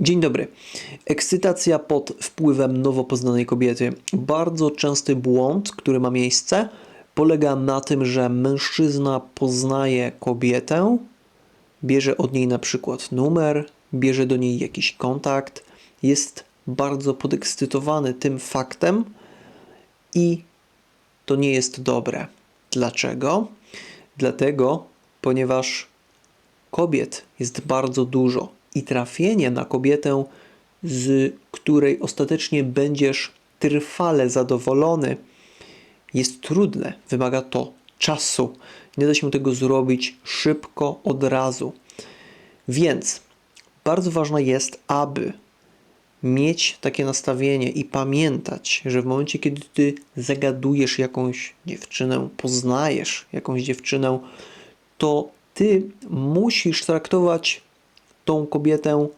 Dzień dobry. Ekscytacja pod wpływem nowo poznanej kobiety. Bardzo częsty błąd, który ma miejsce, polega na tym, że mężczyzna poznaje kobietę, bierze od niej na przykład numer, bierze do niej jakiś kontakt, jest bardzo podekscytowany tym faktem i to nie jest dobre. Dlaczego? Dlatego, ponieważ kobiet jest bardzo dużo i trafienie na kobietę, z której ostatecznie będziesz trwale zadowolony, jest trudne. Wymaga to czasu. Nie da się tego zrobić szybko, od razu. Więc bardzo ważne jest, aby mieć takie nastawienie i pamiętać, że w momencie, kiedy ty zagadujesz jakąś dziewczynę, poznajesz jakąś dziewczynę, to ty musisz traktować tą kobietę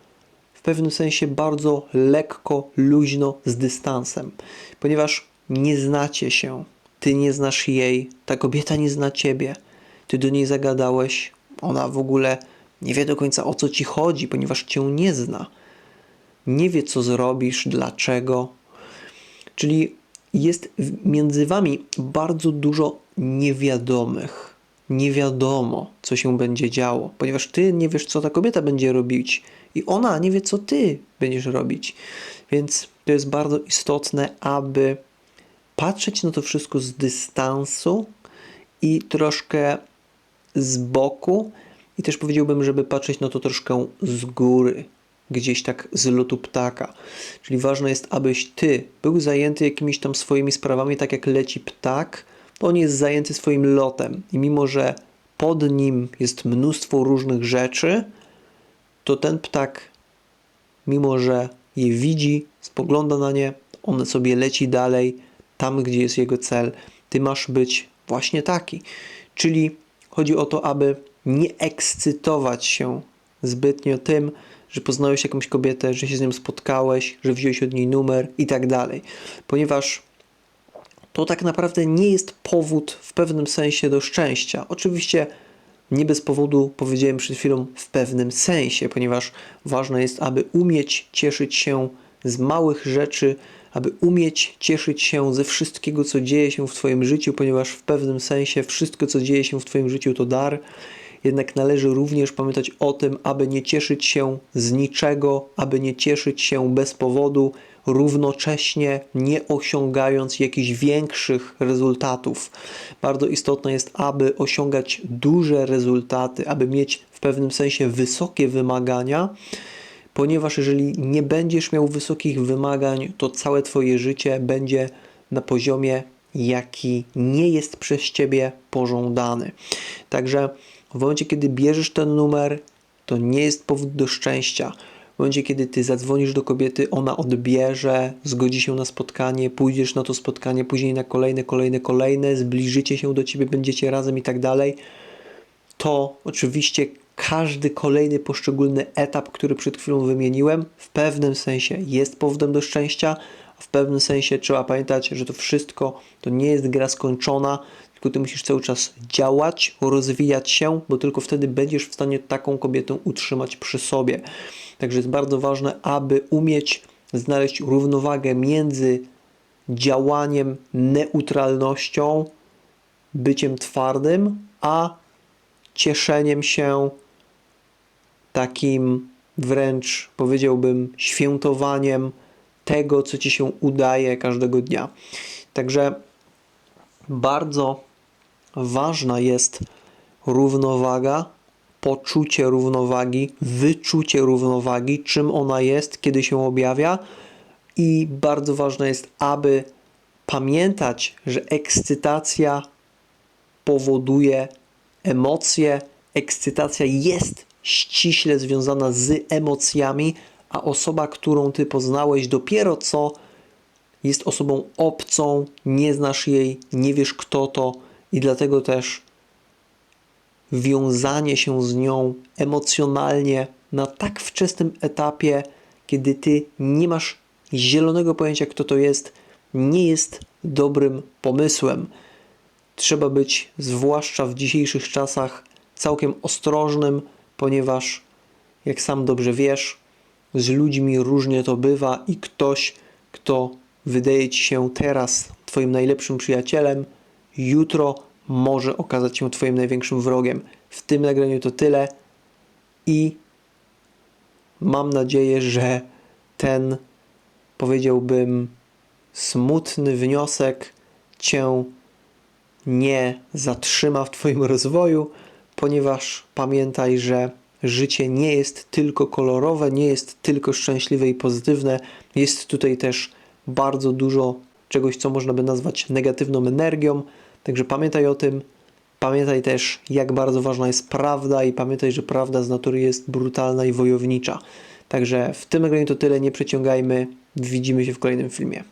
w pewnym sensie bardzo lekko, luźno, z dystansem, ponieważ nie znacie się, ty nie znasz jej, ta kobieta nie zna ciebie, ty do niej zagadałeś, ona w ogóle nie wie do końca o co ci chodzi, ponieważ cię nie zna. Nie wie, co zrobisz, dlaczego. Czyli jest między wami bardzo dużo niewiadomych. Nie wiadomo, co się będzie działo, ponieważ ty nie wiesz, co ta kobieta będzie robić, i ona nie wie, co ty będziesz robić. Więc to jest bardzo istotne, aby patrzeć na to wszystko z dystansu i troszkę z boku, i też powiedziałbym, żeby patrzeć na to troszkę z góry, gdzieś tak z lotu ptaka. Czyli ważne jest, abyś ty był zajęty jakimiś tam swoimi sprawami, tak jak leci ptak, on jest zajęty swoim lotem. I mimo, że pod nim jest mnóstwo różnych rzeczy, to ten ptak, mimo że je widzi, spogląda na nie, on sobie leci dalej, tam gdzie jest jego cel. Ty masz być właśnie taki. Czyli chodzi o to, aby nie ekscytować się zbytnio tym, że poznałeś jakąś kobietę, że się z nią spotkałeś, że wziąłeś od niej numer i tak dalej. Ponieważ to tak naprawdę nie jest powód w pewnym sensie do szczęścia. Oczywiście nie bez powodu powiedziałem przed chwilą w pewnym sensie, ponieważ ważne jest, aby umieć cieszyć się z małych rzeczy, aby umieć cieszyć się ze wszystkiego, co dzieje się w Twoim życiu, ponieważ w pewnym sensie wszystko, co dzieje się w Twoim życiu, to dar. Jednak należy również pamiętać o tym, aby nie cieszyć się z niczego, aby nie cieszyć się bez powodu, równocześnie nie osiągając jakichś większych rezultatów. Bardzo istotne jest, aby osiągać duże rezultaty, aby mieć w pewnym sensie wysokie wymagania, ponieważ jeżeli nie będziesz miał wysokich wymagań, to całe Twoje życie będzie na poziomie, jaki nie jest przez Ciebie pożądany. Także w momencie, kiedy bierzesz ten numer, to nie jest powód do szczęścia. W momencie, kiedy ty zadzwonisz do kobiety, ona odbierze, zgodzi się na spotkanie, pójdziesz na to spotkanie, później na kolejne, kolejne, kolejne, zbliżycie się do ciebie, będziecie razem i tak dalej, to oczywiście każdy kolejny poszczególny etap, który przed chwilą wymieniłem, w pewnym sensie jest powodem do szczęścia, w pewnym sensie trzeba pamiętać, że to wszystko to nie jest gra skończona, tylko ty musisz cały czas działać, rozwijać się, bo tylko wtedy będziesz w stanie taką kobietę utrzymać przy sobie. Także jest bardzo ważne, aby umieć znaleźć równowagę między działaniem, neutralnością, byciem twardym, a cieszeniem się takim wręcz powiedziałbym świętowaniem tego, co ci się udaje każdego dnia. Także bardzo ważna jest równowaga, poczucie równowagi, wyczucie równowagi, czym ona jest, kiedy się objawia. I bardzo ważne jest, aby pamiętać, że ekscytacja powoduje emocje. Ekscytacja jest ściśle związana z emocjami, a osoba, którą ty poznałeś dopiero co, jest osobą obcą, nie znasz jej, nie wiesz kto to, i dlatego też wiązanie się z nią emocjonalnie na tak wczesnym etapie, kiedy ty nie masz zielonego pojęcia, kto to jest, nie jest dobrym pomysłem. Trzeba być, zwłaszcza w dzisiejszych czasach, całkiem ostrożnym, ponieważ, jak sam dobrze wiesz, z ludźmi różnie to bywa i ktoś, kto wydaje ci się teraz twoim najlepszym przyjacielem, jutro może okazać się twoim największym wrogiem. W tym nagraniu to tyle i mam nadzieję, że ten powiedziałbym smutny wniosek cię nie zatrzyma w Twoim rozwoju, ponieważ pamiętaj, że życie nie jest tylko kolorowe, nie jest tylko szczęśliwe i pozytywne. Jest tutaj też bardzo dużo czegoś, co można by nazwać negatywną energią. Także pamiętaj o tym. Pamiętaj też, jak bardzo ważna jest prawda, i pamiętaj, że prawda z natury jest brutalna i wojownicza. Także w tym nagraniu to tyle. Nie przeciągajmy. Widzimy się w kolejnym filmie.